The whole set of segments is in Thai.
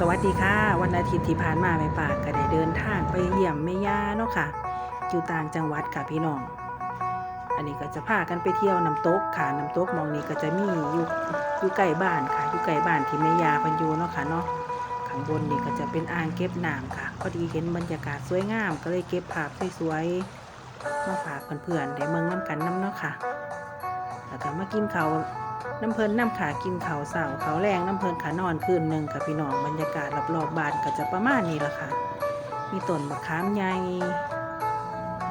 สวัสดีค่ะ วันอาทิตย์ที่ผ่านมาแม่ปาก็ได้เดินทางไปเยี่ยมแม่ย่าเนาะค่ะ อยู่ต่างจังหวัดค่ะพี่น้อง อันนี้ก็จะพากันไปเที่ยวน้ำตกค่ะน้ำตกมองนี้ก็จะมีอยู่อยู่ใกล้บ้านค่ะอยู่ใกล้บ้านที่แม่ย่าพันยูเนาะค่ะเนาะข้างบนนี่ก็จะเป็นอ่างเก็บน้ำค่ะพอดีเห็นบรรยากาศสวยงาม ก็เลยเก็บภาพสวยๆมาฝากเพื่อนๆได้เมืองน้ำกันน้ำเนาะค่ะแล้วก็มากินเขาว น้ำเพลินน้ำขากินเขาวเสาเขาวแรงน้ำเพลินขานอนคืนหนึ่งกับพี่น้องบรรยากาศรอบๆบ้านก็จะประมาณนี้ละค่ะ มีต้นมะขามใหญ่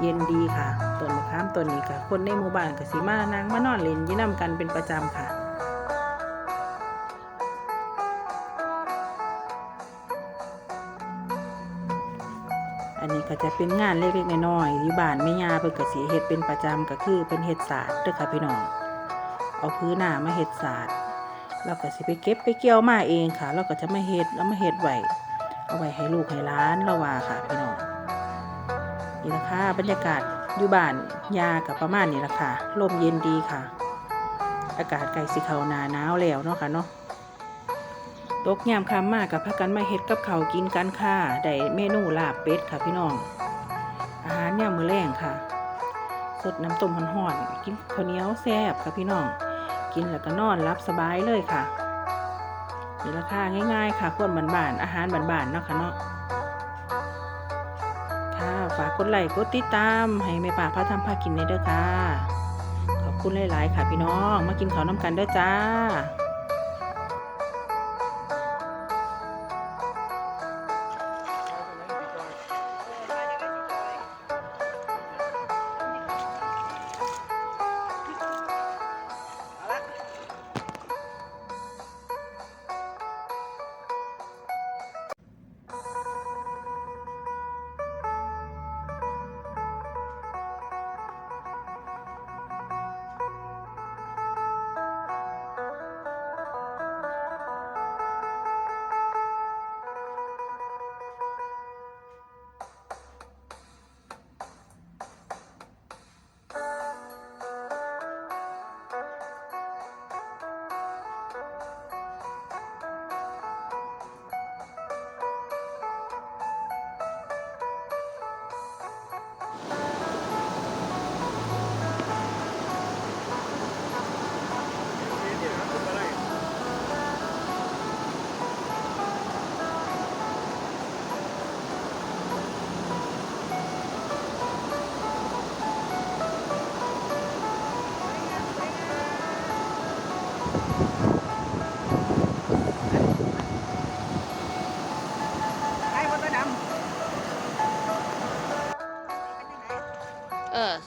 เย็นดีค่ะต้นมะขามต้นนี้ค่ะ คนในหมู่บ้านก็สิมานางมานอนเล่นยี่น้ำกันเป็นประจำค่ะอันนี้ก็จะเป็นงานเล็กๆน้อยๆอยู่บ้านแม่ยาเพิ่นก็สิเฮ็ดเป็นประจำก็คือเป็นเฮ็ดศาสตร์เด้อค่ะพี่น้อง เอาพื้นหน้ามาเฮ็ดศาสตร์แล้วก็สิไปเก็บไปเกี่ยวมาเองค่ะแล้วก็จะมาเฮ็ดแล้วมาเฮ็ดไว้เอาไว้ให้ลูกให้ล้านเราว่าค่ะพี่น้องนี่ละค่ะบรรยากาศอยู่บ้านยากับประมาณนี้ละค่ะลมเย็นดีค่ะ อากาศใกล้สิเขาหนาหนาวแล้วเนาะค่ะเนาะตกยามคำมากกับพากันมาเฮ็ดกับเขากินกันค่ะได้เมนูลาบเป็ดค่ะพี่น้อง อาหารยามมื้อแรงค่ะสดน้ำต้มห่อนๆกินข้าวเหนียวแซ่บค่ะพี่น้อง กินแล้วก็นอนรับสบายเลยค่ะนี่ราคาง่ายๆ ค่ะคนบ้านๆอาหารบ้านๆเนาะค่ะเนาะค่ะฝากกดไลค์กดติดตามให้แม่ป่าพระทำพากินในเด้อค่ะ ขอบคุณหลายๆ ค่ะพี่น้อง มากินข้าวน้ำกันเด้อจ้า 二